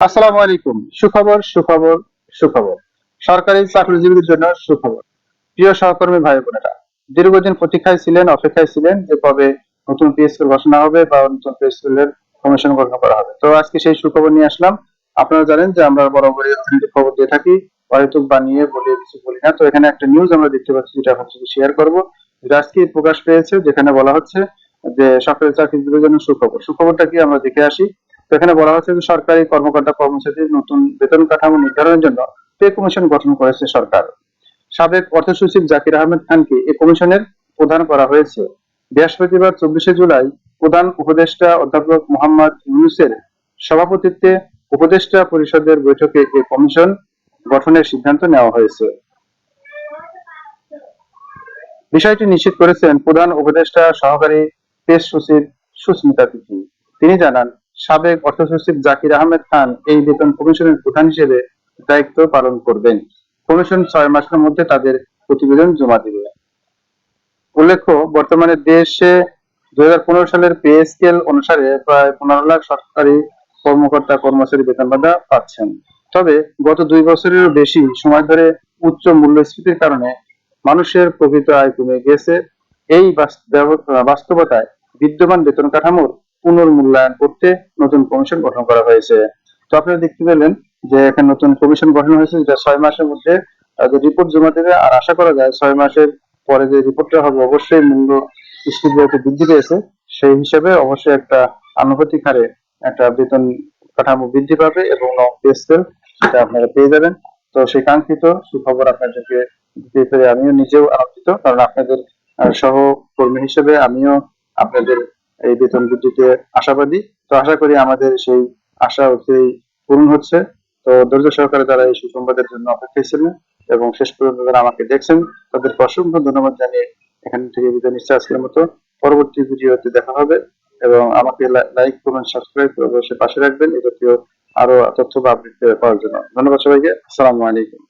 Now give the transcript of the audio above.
আসসালামু আলাইকুম। সুখবর সুখবর সুখবর। সরকারি চাকরিজীবীদের জন্য সুখবর। প্রিয় সহকর্মী ভাই বোনেরা, দীর্ঘদিন প্রতীক্ষায় ছিলেন, অপেক্ষায় ছিলেন যে কবে নতুন স্কুল ঘোষণা হবে বা নতুন স্কুলের কমিশন করা হবে। তো আজকে সেই সুখবর নিয়ে আসলাম। আপনারা জানেন যে আমরা বরাবরই খবর দিয়ে থাকি। অহেতুক বানিয়ে বলে কিছু বলি না। তো এখানে একটা নিউজ আমরা দেখতে পাচ্ছি, যেটা আপনার সাথে শেয়ার করব। আজকে প্রকাশ পেয়েছে, যেখানে বলা হচ্ছে যে সরকারি চাকরিজীবীদের জন্য সুখবর। সুখবরটা কি আমরা দেখে আসি? তো এখানে বলা হচ্ছে যে সরকারি কর্মকর্তা কর্মচারীর নতুন বেতন কাঠামো নির্ধারণের জন্য পে কমিশন গঠন করেছে সরকার। সাবেক অর্থ সচিব জাকির আহমেদ খানকে এই কমিশনের প্রধান করা হয়েছে। বৃহস্পতিবার চব্বিশে জুলাই প্রধান উপদেষ্টা অধ্যাপক মোহাম্মদ ইউনুসের সভাপতিত্বে উপদেষ্টা পরিষদের বৈঠকে এই কমিশন গঠনের সিদ্ধান্ত নেওয়া হয়েছে। বিষয়টি নিশ্চিত করেছেন প্রধান উপদেষ্টা সহকারী পেশ সচিব সুস্মিতা তিথি। তিনি জানান সাবেক অর্থ সচিব জাকির আহমেদ খান এই বেতন কমিশনের প্রধান হিসেবে দায়িত্ব পালন করবেন। কমিশন ছয় মাসের মধ্যে তাদের প্রতিবেদন জমা দিবে। উল্লেখ্য, বর্তমানে দেশে দুই সালের পে স্কেল অনুসারে প্রায় পনেরো লাখ সরকারি কর্মকর্তা, কর্মচারী বেতন ভাতা পাচ্ছেন। তবে গত দুই বছরেরও বেশি সময় ধরে উচ্চ মূল্যস্ফীতির কারণে মানুষের প্রকৃত আয় কমে গেছে। এই বাস্তবতায় বিদ্যমান বেতন কাঠামোর পুনর্মূল্যায়ন করতে নতুন কমিশন গঠন করা হয়েছে। তো আপনারা দেখতে পেলেন যে এখানে নতুন কমিশন গঠন হয়েছে, যেটা ছয় মাসের মধ্যে রিপোর্ট জমা দেবে, আর আশা করা যায় ছয় মাসের পরে যে রিপোর্টটা হবে, অবশ্যই মূল্য যেহেতু বৃদ্ধি পেয়েছে, সেই হিসেবে অবশ্যই একটা আনুপাতিক হারে একটা বেতন কাঠামো বৃদ্ধি পাবে এবং নন পে স্কেল সেটা আপনারা পেয়ে যাবেন। তো সেই কাঙ্ক্ষিত সুখবর আপনাদেরকে দিতে পেরে আমিও নিজেও আনন্দিত, কারণ আপনাদের সহকর্মী হিসেবে আমিও আপনাদের এই বেতন বৃদ্ধিতে আশাবাদী। তো আশা করি আমাদের সেই আশা অতি পূরণ হচ্ছে। তো ধৈর্য সহকারে যারা এই সুসংবাদের জন্য অপেক্ষায় ছিলেন এবং শেষ পর্যন্ত যারা আমাকে দেখছেন, তাদেরকে অসংখ্য ধন্যবাদ জানিয়ে এখান থেকে বিদায় নিচ্ছে আজকের মতো। পরবর্তী ভিডিওতে দেখা হবে এবং আমাকে লাইক করুন সাবস্ক্রাইব করে অবশ্যই পাশে রাখবেন। এই জাতীয় আরও তথ্য বা আপডেট পাওয়ার জন্য। ধন্যবাদ সবাইকে। আসসালামু আলাইকুম।